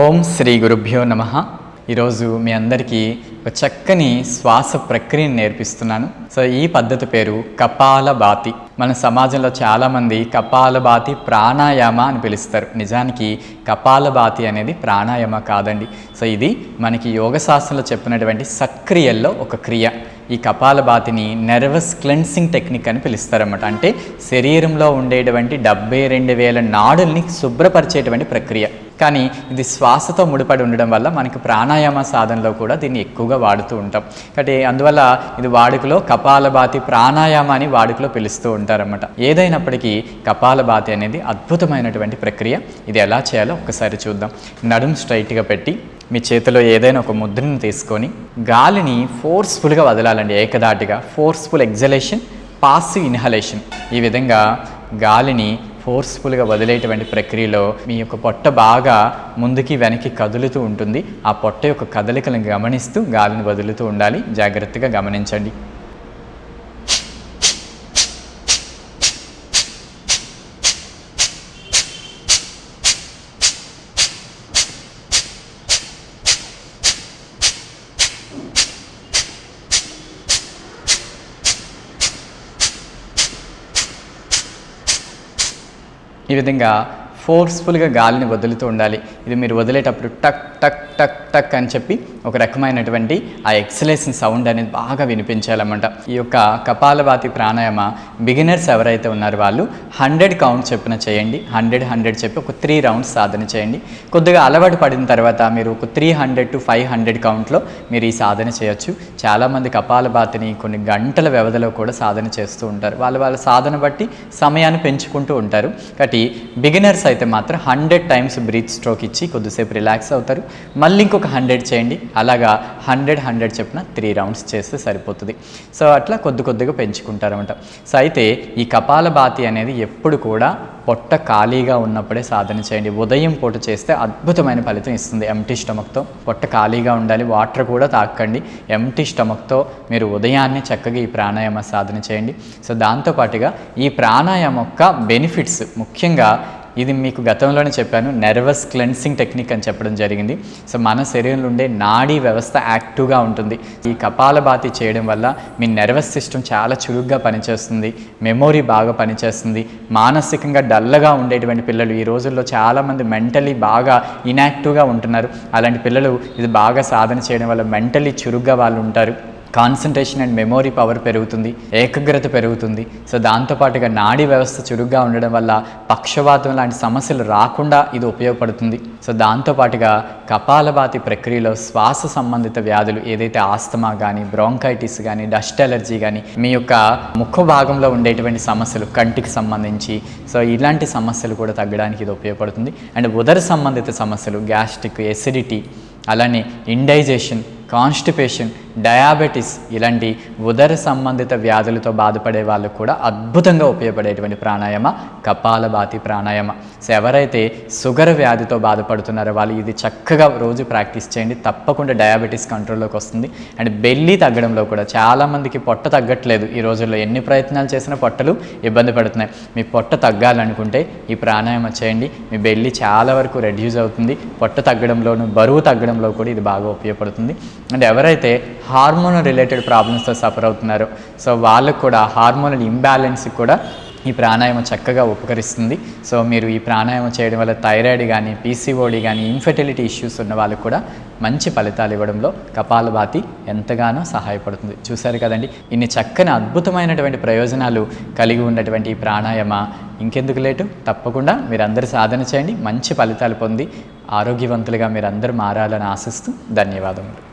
ఓం శ్రీ గురుభ్యో నమ. ఈరోజు మీ అందరికీ ఒక చక్కని శ్వాస ప్రక్రియను నేర్పిస్తున్నాను. సో ఈ పద్ధతి పేరు కపాలభాతి మన సమాజంలో చాలామంది కపాలభాతి ప్రాణాయామ అని పిలుస్తారు. నిజానికి కపాలభాతి అనేది ప్రాణాయామ కాదండి. సో ఇది మనకి యోగ శాస్త్రంలో చెప్పినటువంటి సక్రియల్లో ఒక క్రియ. ఈ కపాలభాతిని నెర్వస్ క్లెన్సింగ్ టెక్నిక్ అని పిలుస్తారన్నమాట. అంటే శరీరంలో ఉండేటువంటి డెబ్బై రెండు వేల నాడుల్ని శుభ్రపరిచేటువంటి ప్రక్రియ. కానీ ఇది శ్వాసతో ముడిపడి ఉండడం వల్ల మనకి ప్రాణాయామ సాధనలో కూడా దీన్ని ఎక్కువగా వాడుతూ ఉంటాం. కాబట్టి అందువల్ల ఇది వాడుకలో కపాలభాతి ప్రాణాయామ అని వాడుకలో పిలుస్తూ ఉంటారన్నమాట. ఏదైనప్పటికీ కపాలభాతి అనేది అద్భుతమైనటువంటి ప్రక్రియ. ఇది ఎలా చేయాలో ఒకసారి చూద్దాం. నడుం స్ట్రైట్గా పెట్టి మీ చేతిలో ఏదైనా ఒక ముద్రను తీసుకొని గాలిని ఫోర్స్ఫుల్గా వదలాలండి ఏకదాటిగా ఫోర్స్ఫుల్ ఎగ్జలేషన్ పాసివ్ ఇన్హలేషన్ ఈ విధంగా గాలిని ఫోర్స్ఫుల్గా వదిలేటువంటి ప్రక్రియలో మీ యొక్క పొట్ట బాగా ముందుకి వెనక్కి కదులుతూ ఉంటుంది. ఆ పొట్ట యొక్క కదలికలను గమనిస్తూ గాలిని వదులుతూ ఉండాలి. జాగ్రత్తగా గమనించండి. ఈ విధంగా ఫోర్స్ఫుల్గా గాలిని వదులుతూ ఉండాలి. ఇది మీరు వదిలేటప్పుడు టక్ టక్ టక్ టక్ అని చెప్పి ఒక రకమైనటువంటి ఆ ఎక్సలేషన్ సౌండ్ అనేది బాగా వినిపించాలన్నమాట. ఈ యొక్క కపాలభాతి ప్రాణాయామ బిగినర్స్ ఎవరైతే ఉన్నారో వాళ్ళు హండ్రెడ్ కౌంట్ చెప్పిన చేయండి. హండ్రెడ్ హండ్రెడ్ చెప్పి ఒక త్రీ రౌండ్స్ సాధన చేయండి. కొద్దిగా అలవాటు పడిన తర్వాత మీరు ఒక three hundred to five hundred కౌంట్లో మీరు ఈ సాధన చేయొచ్చు. చాలామంది కపాలబాతిని కొన్ని గంటల వ్యవధిలో కూడా సాధన చేస్తూ ఉంటారు. వాళ్ళ వాళ్ళ సాధన బట్టి సమయాన్ని పెంచుకుంటూ ఉంటారు. కాబట్టి బిగినర్స్ అయితే మాత్రం హండ్రెడ్ టైమ్స్ బ్రీత్ స్ట్రోక్ ఇచ్చి కొద్దిసేపు రిలాక్స్ అవుతారు. మళ్ళీ ఇంకొక హండ్రెడ్ చేయండి. అలాగా హండ్రెడ్ హండ్రెడ్ చెప్పిన త్రీ రౌండ్స్ చేస్తే సరిపోతుంది. సో అట్లా కొద్ది కొద్దిగా పెంచుకుంటారనమాట సో అయితే ఈ కపాలభాతి అనేది ఎప్పుడు కూడా పొట్ట ఖాళీగా ఉన్నప్పుడే సాధన చేయండి. ఉదయం పూట చేస్తే అద్భుతమైన ఫలితం ఇస్తుంది ఎంటీ స్టమక్తో పొట్ట ఖాళీగా ఉండాలి వాటర్ కూడా తాకండి. ఎంటీ స్టమక్తో మీరు ఉదయాన్నే చక్కగా ఈ ప్రాణాయామ సాధన చేయండి. సో దాంతోపాటుగా ఈ ప్రాణాయామ యొక్క బెనిఫిట్స్ ముఖ్యంగా ఇది మీకు గతంలోనే చెప్పాను నెర్వస్ క్లెన్సింగ్ టెక్నిక్ అని చెప్పడం జరిగింది. సో మన శరీరంలో ఉండే నాడీ వ్యవస్థ యాక్టివ్గా ఉంటుంది. ఈ కపాలభాతి చేయడం వల్ల మీ నెర్వస్ సిస్టమ్ చాలా చురుగ్గా పనిచేస్తుంది మెమొరీ బాగా పనిచేస్తుంది మానసికంగా డల్లగా ఉండేటువంటి పిల్లలు ఈ రోజుల్లో చాలామంది మెంటలీ బాగా ఇన్యాక్టివ్గా ఉంటున్నారు. అలాంటి పిల్లలు ఇది బాగా సాధన చేయడం వల్ల మెంటలీ చురుగ్గా వాళ్ళు ఉంటారు. కాన్సన్ట్రేషన్ అండ్ మెమొరీ పవర్ పెరుగుతుంది ఏకాగ్రత పెరుగుతుంది. సో దాంతోపాటుగా నాడీ వ్యవస్థ చురుగ్గా ఉండడం వల్ల పక్షవాతం లాంటి సమస్యలు రాకుండా ఇది ఉపయోగపడుతుంది. సో దాంతోపాటుగా కపాలభాతి ప్రక్రియలో శ్వాస సంబంధిత వ్యాధులు ఏదైతే ఆస్తమా కానీ బ్రాంకైటిస్ కానీ డస్ట్ ఎలర్జీ కానీ మీ యొక్క ముఖ భాగంలో ఉండేటువంటి సమస్యలు కంటికి సంబంధించి సో ఇలాంటి సమస్యలు కూడా తగ్గడానికి ఇది ఉపయోగపడుతుంది. అండ్ ఉదర సంబంధిత సమస్యలు గ్యాస్ట్రిక్ ఎసిడిటీ అలానే ఇండైజేషన్ కాన్స్టిపేషన్ డయాబెటీస్ ఇలాంటి ఉదర సంబంధిత వ్యాధులతో బాధపడే వాళ్ళకు కూడా అద్భుతంగా ఉపయోగపడేటువంటి ప్రాణాయామ కపాలభాతి ప్రాణాయామ. సో ఎవరైతే షుగర్ వ్యాధితో బాధపడుతున్నారో వాళ్ళు ఇది చక్కగా రోజు ప్రాక్టీస్ చేయండి. తప్పకుండా డయాబెటీస్ కంట్రోల్లోకి వస్తుంది. అండ్ బెల్లి తగ్గడంలో కూడా చాలామందికి పొట్ట తగ్గట్లేదు. ఈ రోజుల్లో ఎన్ని ప్రయత్నాలు చేసినా పొట్టలు ఇబ్బంది పడుతున్నాయి. మీ పొట్ట తగ్గాలనుకుంటే ఈ ప్రాణాయామం చేయండి. మీ బెల్లి చాలా వరకు రెడ్యూస్ అవుతుంది. పొట్ట తగ్గడంలోను బరువు తగ్గడంలో కూడా ఇది బాగా ఉపయోగపడుతుంది. అండ్ ఎవరైతే హార్మోన్ రిలేటెడ్ ప్రాబ్లమ్స్తో సఫర్ అవుతున్నారు. సో వాళ్ళకు కూడా హార్మోనల్ ఇంబ్యాలెన్స్కి కూడా ఈ ప్రాణాయామం చక్కగా ఉపకరిస్తుంది. సో మీరు ఈ ప్రాణాయామం చేయడం వల్ల థైరాయిడ్ కానీ పీసీఓడి కానీ ఇన్ఫెర్టిలిటీ ఇష్యూస్ ఉన్న వాళ్ళకు కూడా మంచి ఫలితాలు ఇవ్వడంలో కపాలభాతి ఎంతగానో సహాయపడుతుంది. చూశారు కదండి? ఇన్ని చక్కని అద్భుతమైనటువంటి ప్రయోజనాలు కలిగి ఉన్నటువంటి ఈ ప్రాణాయామ. ఇంకెందుకు లేటు? తప్పకుండా మీరందరూ సాధన చేయండి. మంచి ఫలితాలు పొంది ఆరోగ్యవంతులుగా మీరందరూ మారాలని ఆశిస్తూ ధన్యవాదములు.